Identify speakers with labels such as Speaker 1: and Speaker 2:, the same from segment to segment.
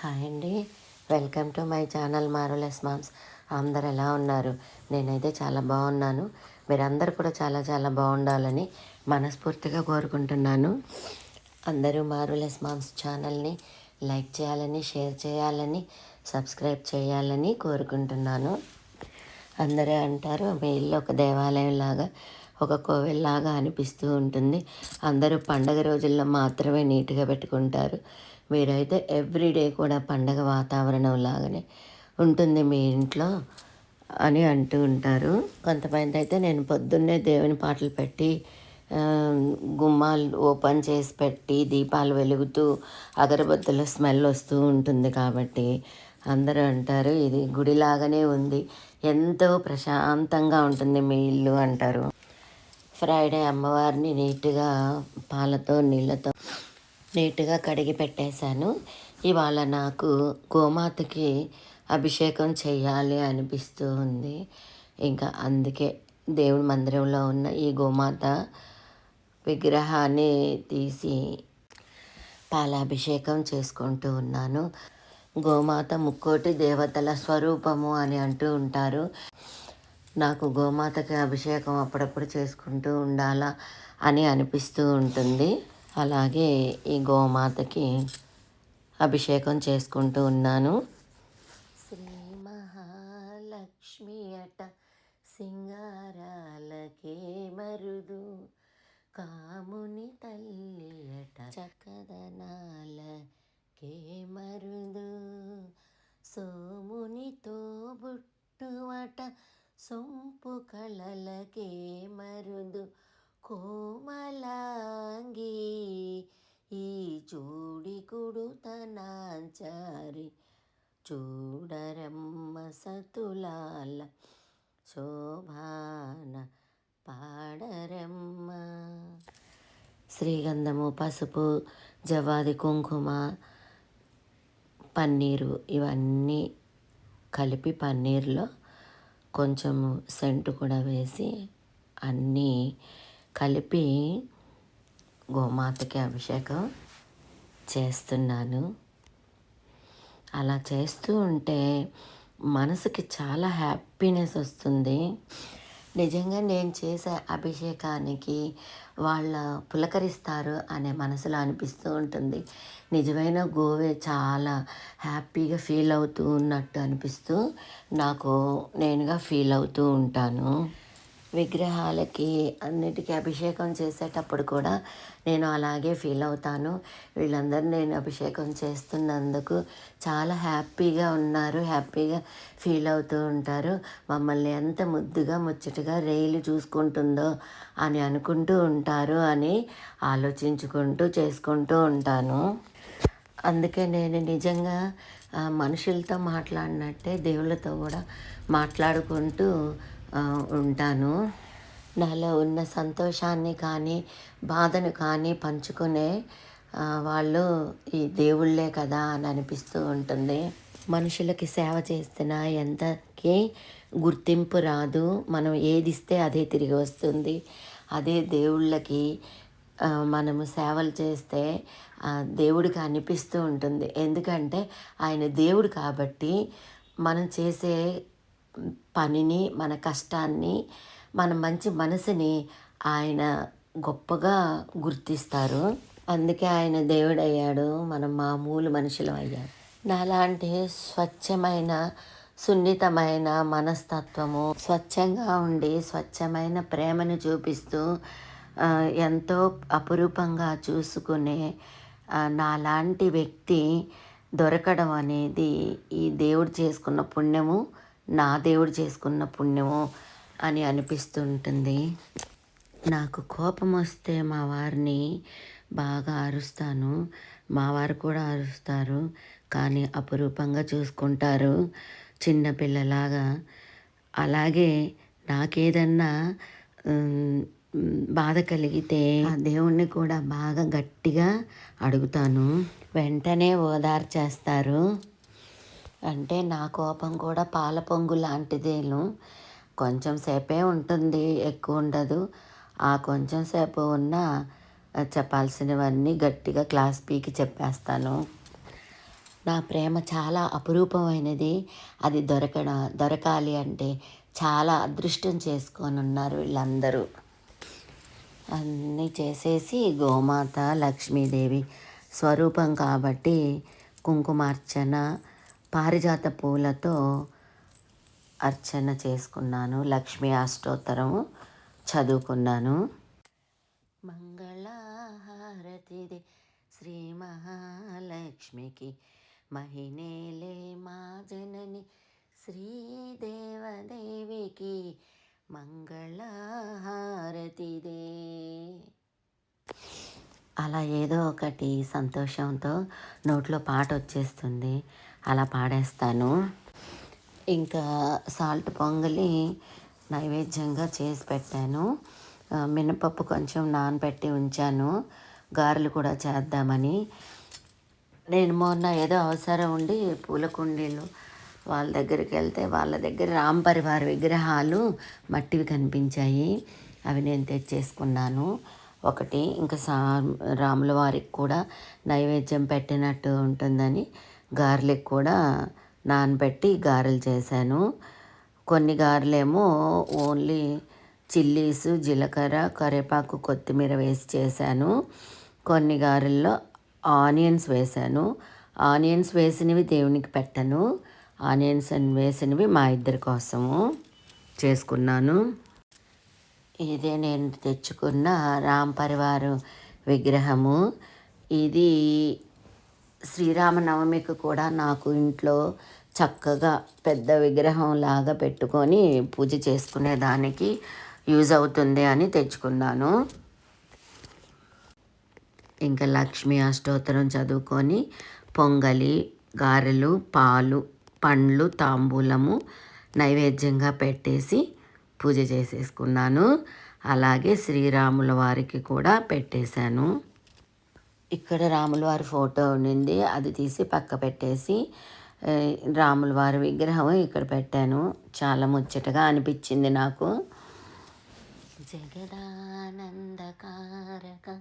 Speaker 1: Hi అండి. Welcome to my channel marvellous moms. అందరు ఎలా ఉన్నారు? నేనైతే చాలా బాగున్నాను. మీరందరూ కూడా చాలా చాలా బాగుండాలని మనస్ఫూర్తిగా కోరుకుంటున్నాను. అందరూ మారులెస్ మామ్స్ ఛానల్ని లైక్ చేయాలని షేర్ చేయాలని సబ్స్క్రైబ్ చేయాలని కోరుకుంటున్నాను. అందరూ అంటారు మీ ఇల్లు ఒక దేవాలయం లాగా ఒక కోవెల్లాగా అనిపిస్తూ ఉంటుంది. అందరూ పండగ రోజుల్లో మాత్రమే నీట్గా పెట్టుకుంటారు. మీరైతే ఎవ్రీడే కూడా పండగ వాతావరణం లాగానే ఉంటుంది మీ ఇంట్లో అని అంటూ ఉంటారు. కొంతమంది అయితే నేను పొద్దున్నే దేవుని పాటలు పెట్టి గుమ్మాలు ఓపెన్ చేసి పెట్టి దీపాలు వెలుగుతూ అగరబత్తుల స్మెల్ వస్తూ ఉంటుంది కాబట్టి అందరూ అంటారు ఇది గుడిలాగానే ఉంది. ఎంతో ప్రశాంతంగా ఉంటుంది మీ ఇల్లు అంటారు. ఫ్రైడే అమ్మవారిని నీట్గా పాలతో నీళ్ళతో నీట్గా కడిగి పెట్టేశాను. ఇవాళ నాకు గోమాతకి అభిషేకం చేయాలి అనిపిస్తూ ఉంది. ఇంకా అందుకే దేవుడి మందిరంలో ఉన్న ఈ గోమాత విగ్రహాన్ని తీసి పాలాభిషేకం చేసుకుంటూ ఉన్నాను. గోమాత ముక్కోటి దేవతల స్వరూపము అని అంటూ ఉంటారు. నాకు గోమాతకి అభిషేకం అప్పుడప్పుడు చేసుకుంటూ ఉండాలా అని అనిపిస్తూ ఉంటుంది. అలాగే ఈ గోమాతకి అభిషేకం చేసుకుంటూ ఉన్నాను. శ్రీ మహాలక్ష్మి అట సింగారాలకే మరుదు. కాముని తల్లి అట చక్కదనాలకే మరుదు. సోమునితో బుట్టువట సొంపు కళలకే మరుదు. కో గంధము పసుపు జవాది కుంకుమ పన్నీరు ఇవన్నీ కలిపి పన్నీర్లో కొంచెము సెంటు కూడా వేసి అన్నీ కలిపి గోమాతకి అభిషేకం చేస్తున్నాను. అలా చేస్తూ ఉంటే మనసుకి చాలా హ్యాపీనెస్ వస్తుంది. నిజంగా నేను చేసే అభిషేకానికి వాళ్ళ పులకరిస్తారు అనే మనసులో అనిపిస్తూ ఉంటుంది. నిజమైన గోవే చాలా హ్యాపీగా ఫీల్ అవుతూ ఉన్నట్టు అనిపిస్తూ నాకు నేనుగా ఫీల్ అవుతూ ఉంటాను. విగ్రహాలకి అన్నిటికీ అభిషేకం చేసేటప్పుడు కూడా నేను అలాగే ఫీల్ అవుతాను. వీళ్ళందరూ నేను అభిషేకం చేస్తున్నందుకు చాలా హ్యాపీగా ఉన్నారు హ్యాపీగా ఫీల్ అవుతూ ఉంటారు. మమ్మల్ని ఎంత ముద్దుగా ముచ్చటగా రైలు చూసుకుంటుందో అని అనుకుంటూ ఉంటారు అని ఆలోచించుకుంటూ చేసుకుంటూ ఉంటాను. అందుకే నేను నిజంగా మనుషులతో మాట్లాడినట్టే దేవుళ్ళతో కూడా మాట్లాడుకుంటూ ఉంటాను. నాలో ఉన్న సంతోషాన్ని కానీ బాధను కానీ పంచుకునే వాళ్ళు ఈ దేవుళ్ళే కదా అని అనిపిస్తూ ఉంటుంది. మనుషులకి సేవ చేస్తున్నా ఎంతకి గుర్తింపు రాదు. మనం ఏది ఇస్తే అదే తిరిగి వస్తుంది. అదే దేవుళ్ళకి మనము సేవలు చేస్తే దేవుడికి అనిపిస్తూ ఉంటుంది. ఎందుకంటే ఆయన దేవుడు కాబట్టి మనం చేసే పనిని మన కష్టాన్ని మన మంచి మనసుని ఆయన గొప్పగా గుర్తిస్తారు. అందుకే ఆయన దేవుడు అయ్యాడు మనం మామూలు మనుషులం అయ్యాడు నాలాంటి స్వచ్ఛమైన సున్నితమైన మనస్తత్వము స్వచ్ఛంగా ఉండి స్వచ్ఛమైన ప్రేమను చూపిస్తూ ఎంతో అపురూపంగా చూసుకునే నాలాంటి వ్యక్తి దొరకడం అనేది ఈ దేవుడు చేసుకున్న పుణ్యము. నా దేవుడు చేసుకున్న పుణ్యము అని అనిపిస్తుంటుంది. నాకు కోపం వస్తే మా వారిని బాగా అరుస్తాను. మా వారు కూడా అరుస్తారు. కానీ అపురూపంగా చూసుకుంటారు. చిన్నపిల్లలాగా అలాగే నాకేదన్నా బాధ కలిగితే ఆ దేవుణ్ణి కూడా బాగా గట్టిగా అడుగుతాను. వెంటనే ఓదార్చేస్తారు. అంటే నా కోపం కూడా పాల పొంగు లాంటిదేను. కొంచెం సేపే ఉంటుంది ఎక్కువ ఉండదు. ఆ కొంచెం సేపు ఉన్న చెప్పాల్సినవన్నీ గట్టిగా క్లాస్ పీకి చెప్పేస్తాను. నా ప్రేమ చాలా అపురూపమైనది. అది దొరకడ దొరకాలి అంటే చాలా అదృష్టం చేసుకొని ఉన్నారు వీళ్ళందరూ. అన్నీ చేసేసి గోమాత లక్ష్మీదేవి స్వరూపం కాబట్టి కుంకుమార్చన పారిజాత పూలతో అర్చన చేసుకున్నాను. లక్ష్మీ అష్టోత్తరం చదువుకున్నాను. మంగళహారతిది శ్రీ మహాలక్ష్మికి మహినేలే మా జనని శ్రీదేవదేవికి మంగళహారతిదే. అలా ఏదో ఒకటి సంతోషంతో నోట్లో పాట వచ్చేస్తుంది అలా పాడేస్తాను. ఇంకా సాల్ట్ పొంగలి నైవేద్యంగా చేసి పెట్టాను. మినపప్పు కొంచెం నానబెట్టి ఉంచాను. గారెలు కూడా చేద్దామని. నేను మొన్న ఏదో అవసరం ఉండి పూల కుండీలు వాళ్ళ దగ్గరికి వెళ్తే వాళ్ళ దగ్గర రామ్ విగ్రహాలు మట్టివి కనిపించాయి. అవి నేను తెచ్చేసుకున్నాను. ఒకటి. ఇంకా సా రాముల వారికి కూడా నైవేద్యం పెట్టినట్టు ఉంటుందని గారెలకు కూడా నానబెట్టి గారెలు చేశాను. కొన్ని గారెలేమో ఓన్లీ చిల్లీస్ జీలకర్ర కరివేపాకు కొత్తిమీర వేసి చేశాను. కొన్ని గారెల్లో ఆనియన్స్ వేశాను. ఆనియన్స్ వేసినవి దేవునికి పెట్టను. ఆనియన్స్ అని వేసినవి మా ఇద్దరి కోసము చేసుకున్నాను. ఇదే నేను తెచ్చుకున్న రామ్ పరివారు విగ్రహము. ఇది శ్రీరామనవమికి కూడా నాకు ఇంట్లో చక్కగా పెద్ద విగ్రహం లాగా పెట్టుకొని పూజ చేసుకునే దానికి యూజ్ అవుతుంది అని తెచ్చుకున్నాను. ఇంకా లక్ష్మీ అష్టోత్తరం చదువుకొని పొంగలి గారెలు పాలు పండ్లు తాంబూలము నైవేద్యంగా పెట్టేసి పూజ చేసేసుకున్నాను. అలాగే శ్రీరాముల వారికి కూడా పెట్టేశాను. ఇక్కడ రాముల వారి ఫోటో ఉండింది. అది తీసి పక్క పెట్టేసి రాముల వారి విగ్రహం ఇక్కడ పెట్టాను. చాలా ముచ్చటగా అనిపించింది నాకు. జగదానందకారక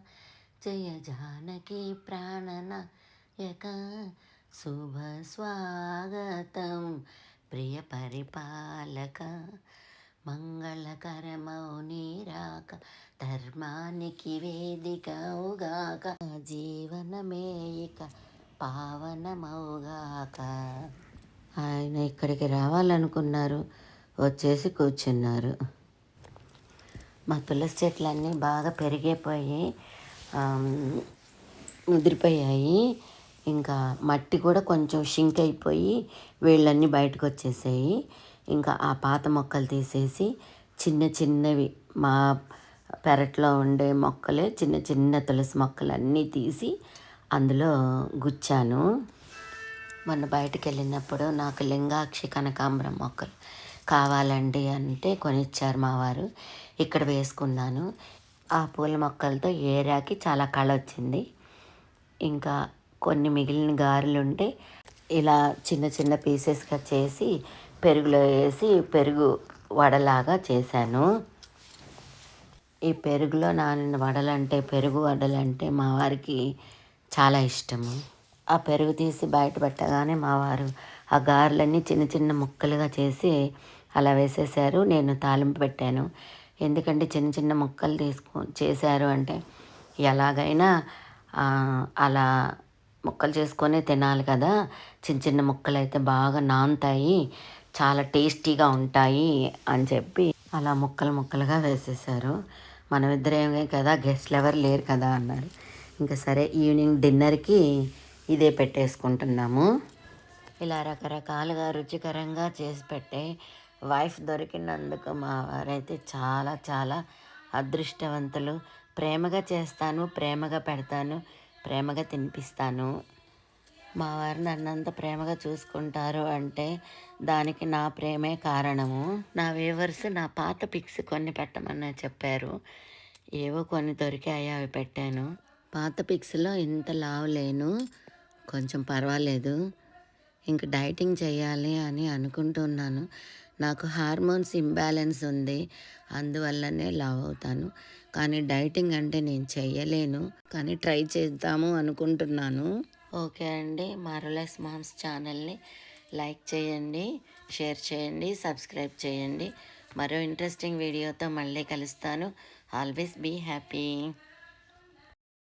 Speaker 1: జయ జానకి ప్రాణనాయక శుభ స్వాగతం. ప్రియ పరిపాలక మంగళకరమౌనీరాక ధర్మానికి వేదికవుగాక జీవనమేయిక పావనమవుగాక ఆయన ఇక్కడికి రావాలనుకున్నారు వచ్చేసి కూర్చున్నారు. మా తులసి చెట్లన్నీ బాగా పెరిగిపోయి ముదిరిపోయాయి. ఇంకా మట్టి కూడా కొంచెం షింక్ అయిపోయి వీళ్ళన్నీ బయటకు వచ్చేసాయి ఇంకా ఆ పాత మొక్కలు తీసేసి చిన్న చిన్నవి మా పెరట్లో ఉండే మొక్కలే చిన్న చిన్న తులసి మొక్కలు అన్నీ తీసి అందులో గుచ్చాను. మొన్న బయటకు వెళ్ళినప్పుడు నాకు లింగాక్షి కనకాంబరం మొక్కలు కావాలండి అంటే కొనిచ్చారు మా వారు. ఇక్కడ వేసుకున్నాను. ఆ పూల మొక్కలతో ఏరియాకి చాలా కళ వచ్చింది. ఇంకా కొన్ని మిగిలిన గారెలు ఉంటే ఇలా చిన్న చిన్న పీసెస్గా చేసి పెరుగులో వేసి పెరుగు వడలాగా చేశాను. ఈ పెరుగులో నానిన వడలంటే పెరుగు వడలంటే మా వారికి చాలా ఇష్టము. ఆ పెరుగు తీసి బయట పెట్టగానే మా వారు ఆ గారెలన్నీ చిన్న చిన్న ముక్కలుగా చేసి అలా వేసేసారు. నేను తాలింపు పెట్టాను. ఎందుకంటే చిన్న చిన్న ముక్కలు తీసుకో చేశారు అంటే ఎలాగైనా అలా ముక్కలు చేసుకొని తినాలి కదా. చిన్న చిన్న ముక్కలు అయితే బాగా నానుతాయి. చాలా టేస్టీగా ఉంటాయి అని చెప్పి అలా ముక్కలు ముక్కలుగా వేసేసారు. మనమిద్దరేమే కదా గెస్ట్లు ఎవరు లేరు కదా అన్నారు ఇంకా సరే ఈవినింగ్ డిన్నర్కి ఇదే పెట్టేసుకుంటున్నాము. ఇలా రకరకాలుగా రుచికరంగా చేసి పెట్టే వైఫ్ దొరికినందుకు మా వారైతే చాలా చాలా అదృష్టవంతులు. ప్రేమగా చేస్తాను ప్రేమగా పెడతాను ప్రేమగా తినిపిస్తాను. మా వారు నన్నంత ప్రేమగా చూసుకుంటారు అంటే దానికి నా ప్రేమే కారణము. నా వేవర్స్ నా పాత పిక్స్ కొన్ని పెట్టమని చెప్పారు. ఏవో కొన్ని దొరికాయి అవి పెట్టాను. పాత పిక్స్లో ఇంత లావు లేను. కొంచెం పర్వాలేదు. ఇంక డైటింగ్ చేయాలి అని అనుకుంటున్నాను. నాకు హార్మోన్స్ ఇంబ్యాలెన్స్ ఉంది. అందువల్లనే లావ్ అవుతాను. కానీ డైటింగ్ అంటే నేను చెయ్యలేను. కానీ ట్రై చేద్దాము అనుకుంటున్నాను. ఓకే అండి. మారులెస్ మామ్స్ ఛానల్ని లైక్ చేయండి షేర్ చేయండి సబ్స్క్రైబ్ చేయండి. మరో ఇంట్రెస్టింగ్ వీడియోతో మళ్ళీ కలుస్తాను. Always be happy